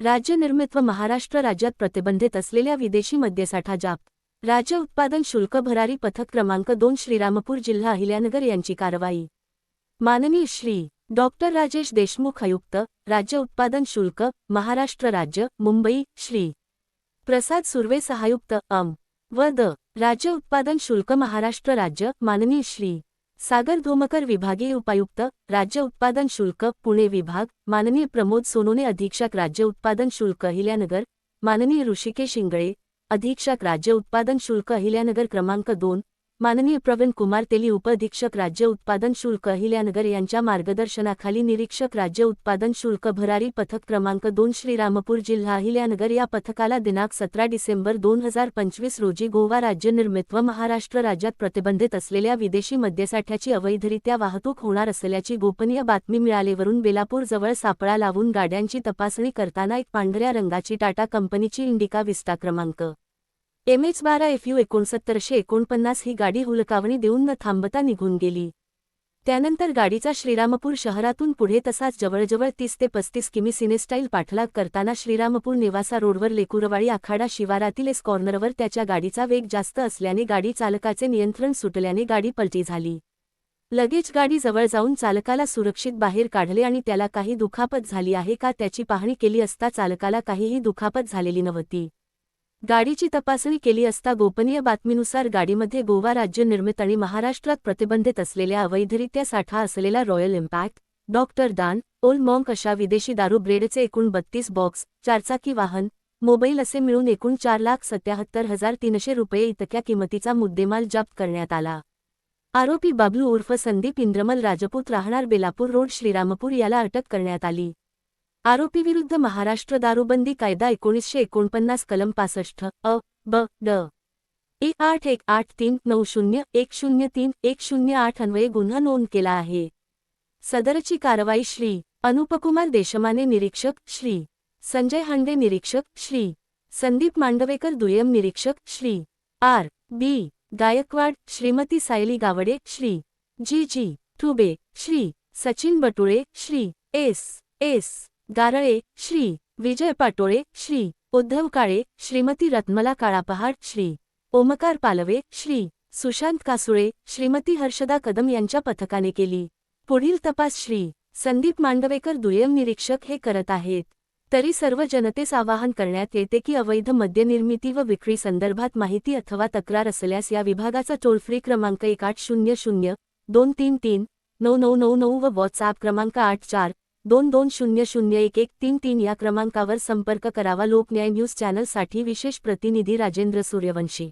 राज्य निर्मित व महाराष्ट्र राज्यात प्रतिबंधित असलेल्या विदेशी मद्यसाठा जाप राज्य उत्पादन शुल्क भरारी पथक क्रमांक दोन श्रीरामपूर जिल्हा अहिल्यानगर यांची कारवाई. माननीय श्री. डॉक्टर राजेश देशमुख आयुक्त राज्य उत्पादन शुल्क महाराष्ट्र राज्य मुंबई श्री. प्रसाद सुर्वे सहायुक्त अम. व द. राज्य उत्पादन शुल्क महाराष्ट्र राज्य माननीय श्री. सागर धोमकर विभागीय उपायुक्त राज्य उत्पादन शुल्क पुणे विभाग माननीय प्रमोद सोनोने अधीक्षक राज्य उत्पादन शुल्क अहिल्यानगर माननीय ऋषिकेश इंगळे अधीक्षक राज्य उत्पादन शुल्क अहिल्यानगर क्रमांक दोन माननीय प्रवीण कुमार तेली उपअधीक्षक राज्य उत्पादन शुल्क अहिल्यानगर यांच्या मार्गदर्शनाखाली निरीक्षक राज्य उत्पादन शुल्क भरारी पथक क्रमांक दोन श्रीरामपूर जिल्हा अहिल्यानगर या पथकाला दिनांक सतरा डिसेंबर दोन हजार पंचवीस रोजी गोवा राज्य निर्मित व महाराष्ट्र राज्यात प्रतिबंधित असलेल्या विदेशी मद्यसाठ्याची अवैधरित्या वाहतूक होणार असल्याची गोपनीय बातमी मिळालेवरून बेलापूरजवळ सापळा लावून गाड्यांची तपासणी करताना एक पांढऱ्या रंगाची टाटा कंपनीची इंडिका विस्ता क्रमांक एम एच बारा एफ यू एकोणसत्तरशे एकोणपन्नास ही गाडी हुलकावणी देऊन न थांबता निघून गेली. त्यानंतर गाडीचा श्रीरामपूर शहरातून पुढे तसाच जवळजवळ तीस ते पस्तीस किमी सिनेस्टाईल पाठलाग करताना श्रीरामपूर निवासा रोडवर लेकुरवाळी आखाडा शिवारातील एस कॉर्नरवर त्याच्या गाडीचा वेग जास्त असल्याने गाडी चालकाचे नियंत्रण सुटल्याने गाडी पलटी झाली. लगेच गाडी जवळ जाऊन चालकाला सुरक्षित बाहेर काढले आणि त्याला काही दुखापत झाली आहे का त्याची पाहणी केली असता चालकाला काहीही दुखापत झालेली नव्हती. गाडीची तपासणी केली असता गोपनीय बातमीनुसार गाडीमध्ये गोवा राज्य निर्मित आणि महाराष्ट्रात प्रतिबंधित असलेल्या अवैधरित्या साठा असलेला रॉयल इम्पॅक्ट डॉक्टर दान ओल मॉंक अशा विदेशी दारू ब्रेडचे एकूण बत्तीस बॉक्स चारचाकी वाहन मोबाईल असे मिळून एकूण चार लाख सत्याहत्तर हजार तीनशे रुपये इतक्या किमतीचा मुद्देमाल जप्त करण्यात आला. आरोपी बाबलू उर्फ संदीप इंद्रमल राजपूत राहणार बेलापूर रोड श्रीरामपूर याला अटक करण्यात आली. आरोपीविरुद्ध महाराष्ट्र दारूबंदी कायदा एकोणीसशे एकोणपन्नास कलम पासष्ट अ ब ड. एक आठ एक आठ तीन नऊ शून्य एक शून्य तीन एक शून्य आठ अन्वये गुन्हा नोंद केला आहे. सदरची कारवाई श्री. अनुपकुमार देशमाने निरीक्षक श्री. संजय हांडे निरीक्षक श्री. संदीप मांडवेकर दुय्यम निरीक्षक Shri. R. B. Gaikwad Shrimati Sayali Gawade Shri. G. G. Thube Shri. Sachin Batule Shri. S. S. Garale Shri. Vijay Patole Shri. Uddhav Kale Shrimati Ratmala Kalapahad Shri. Omkar Palave Shri. Sushant Kasule Shrimati Harshada Kadam यांच्या पथकाने केली. पुढील तपास श्री. संदीप मांडवेकर दुय्यम निरीक्षक हे करत आहेत. तरी सर्व जनतेस आवाहन करण्यात येते की अवैध मद्यनिर्मिती व विक्री संदर्भात माहिती अथवा तक्रार असल्यास या विभागाचा टोल फ्री क्रमांक एक आठ शून्य शून्य दोन तीन तीन नऊ नऊ नऊ नऊ व व्हॉट्सॲप क्रमांक आठ चार दोन दोन शून्य शून्य एक एक तीन तीन या क्रमांकावर संपर्क करावा. लोकन्याय न्यूज चॅनलसाठी विशेष प्रतिनिधी राजेंद्र सूर्यवंशी.